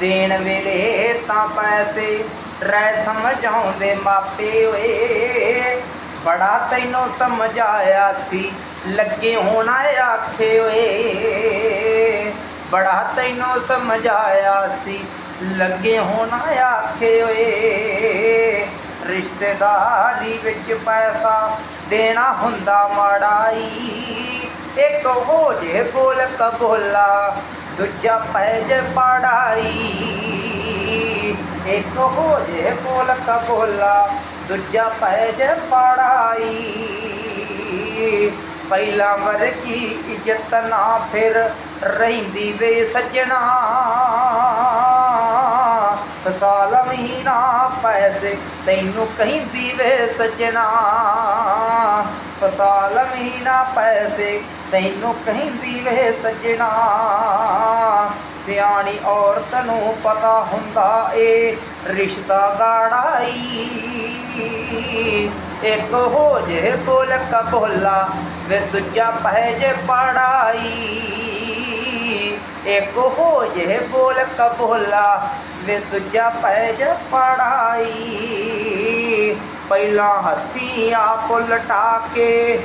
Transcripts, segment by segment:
ਦੇਣ ਵੇਲੇ ਤਾਂ ਪੈਸੇ ਰਹਿ ਸਮਝਾਉਂਦੇ ਮਾਪੇ ਓਏ। ਬੜਾ ਤੈਨੂੰ ਸਮਝਾਇਆ ਸੀ, ਲੱਗੇ ਹੋਣਾ ਆਖੇ ਓਏ। ਬੜਾ ਤੈਨੂੰ ਸਮਝਾਇਆ ਸੀ, ਲੱਗੇ ਹੋਣਾ ਆਖੇ ਓਏ। ਰਿਸ਼ਤੇਦਾਰੀ ਵਿੱਚ ਪੈਸਾ ਦੇਣਾ ਹੁੰਦਾ ਮਾੜਾਈ ਇੱਕ ਹੋ ਜੇ ਬੋਲ ਕਬੋਲਾ ਦੂਜਾ ਪੈ ਜੇ ਪੜਾਈ ਇੱਕ ਹੋ ਜੇ ਕੋਲ ਕਬੋਲਾ ਦੂਜਾ ਪੈ ਜੇ ਪੜਾਈ ਪਹਿਲਾਂ ਵਰਗੀ ਇੱਜ਼ਤ ਨਾ ਫਿਰ ਰਹਿੰਦੀ ਵੇ ਸੱਜਣਾ। ਫਸਾਲ ਮਹੀਨਾ ਪੈਸੇ ਤੈਨੂੰ ਕਹਿੰਦੀ ਵੇ ਸੱਜਣਾ। ਫਸਾਲ ਮਹੀਨਾ ਪੈਸੇ ਤੈਨੂੰ ਕਹਿੰਦੀ ਵੇ ਸੱਜਣਾ, ਸਿਆਣੀ ਔਰਤ ਨੂੰ ਪਤਾ ਹੁੰਦਾ ਏ, ਰਿਸ਼ਤਾ ਗਾੜਾਈ ਇੱਕ ਹੋ ਜੇ ਬੋਲ ਕਬੋਲਾ, ਵੇ ਦੂਜਾ ਪੈ ਜੇ ਪੜਾਈ ਇੱਕ ਹੋ ਜੇ ਬੋਲ ਕਬੋਲਾ, ਵੇ ਦੂਜਾ ਪੈ ਜੇ ਪੜਾਈ ਪਹਿਲਾਂ ਹੱਥੀ ਆਪ ਲਟਾ ਕੇ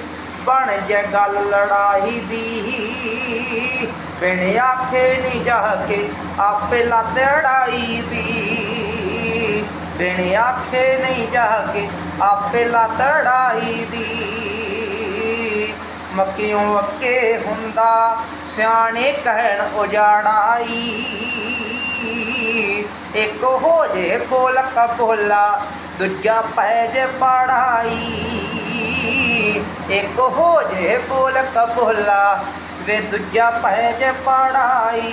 ਬਣ ਜੇ ਗੱਲ ਲੜਾਈ ਦੀ। ਬਿਨ ਆਖੇ ਨਹੀਂ ਜਾ ਕੇ ਆਪੇ ਲੱਤ ਅੜਾਈ ਦੀ। ਬਿਨ ਆਖੇ ਨਹੀਂ ਜਾ ਕੇ ਆਪੇ ਲੱਤ ਅੜਾਈ ਦੀ। ਮੱਕਿਓਂ ਅੱਕੇ ਹੁੰਦਾ? ਸਿਆਣੇ ਕਹਿਣ ਉਜਾੜਾਈ। ਇੱਕ ਹੋ ਜੇ ਬੋਲ ਕਬੋਲਾ ਦੂਜਾ ਪੈ ਜੇ ਪੜਾਈ। ਇੱਕ ਹੋ ਜੇ ਬੋਲ ਕਬੋਲਾ, ਵੇ ਦੂਜਾ ਪੈ ਜੇ ਪੜਾਈ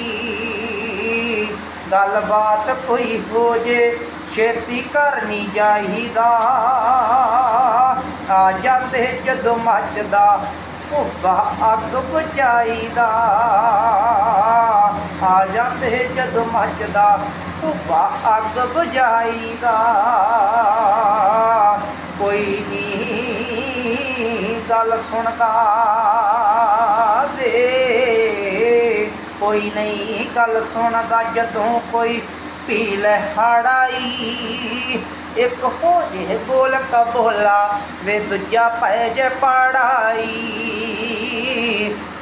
ਗੱਲਬਾਤ ਕੋਈ ਹੋ ਜੇ, ਛੇਤੀ ਕਰਨੀ ਚਾਹੀਦਾ ਆ ਜਾਂਦੇ ਜਦੋਂ ਮੱਚਦਾ, ਭੁੱਬਾ ਅੱਗ ਬੁਝਾਈਦਾ। ਆ ਜਾਂਦੇ ਜਦੋਂ ਮੱਚਦਾ, ਭੁੱਬਾ ਅੱਗ ਬੁਝਾਈਦਾ। ਗੱਲ ਸੁਣਦਾ ਵੇ ਕੋਈ ਨਹੀਂ ਗੱਲ ਸੁਣਦਾ ਜਦੋਂ ਕੋਈ ਪੀ ਲੈ ਹੜਾਈ। ਇੱਕ ਹੋ ਜੇ ਬੋਲ ਕਬੋਲਾ ਵੇ ਦੂਜਾ ਪੈ ਜੇ ਪੜਾਈ।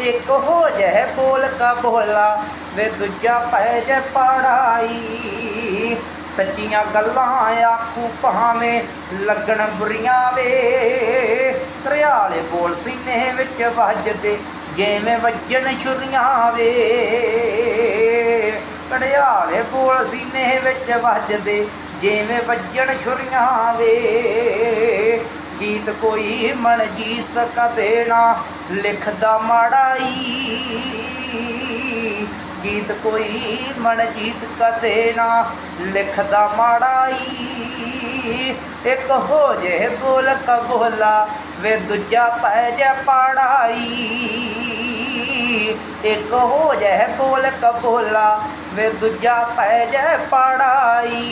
ਇੱਕ ਹੋ ਜੇ ਬੋਲ ਕਬੋਲਾ ਵੇ ਦੂਜਾ ਪੈ ਜੇ ਪੜਾਈ। ਸੱਚੀਆਂ ਗੱਲਾਂ ਆਖੂ ਭਾਵੇਂ ਲੱਗਣ ਬੁਰੀਆਂ ਵੇ। ਰਿਆਲੇ ਬੋਲ ਸੀਨੇ ਵਿੱਚ ਵੱਜਦੇ, ਜਿਵੇਂ ਵੱਜਣ ਛੁਰੀਆਂ ਵੇ ਕੜਿਆਲੇ ਬੋਲ ਸੀਨੇ ਵਿੱਚ ਵੱਜਦੇ, ਜਿਵੇਂ ਵੱਜਣ ਛੁਰੀਆਂ ਵੇ ਗੀਤ ਕੋਈ ਮਨਜੀਤ ਕਦੇ ਨਾ ਲਿਖਦਾ ਮਾੜਾਈ। ਗੀਤ ਕੋਈ ਮਨਜੀਤ ਕਦੇ ਨਾ ਲਿਖਦਾ ਮਾੜਾਈ। ਇੱਕ ਹੋ ਜੇ ਬੋਲ ਕਬੋਲਾ ਵੇ ਦੂਜਾ ਪੈ ਜੇ ਪੜਾਈ। ਇੱਕ ਹੋ ਜੇ ਬੋਲ ਕਬੋਲਾ, ਵੇ ਦੂਜਾ ਪੈ ਜੇ ਪੜਾਈ।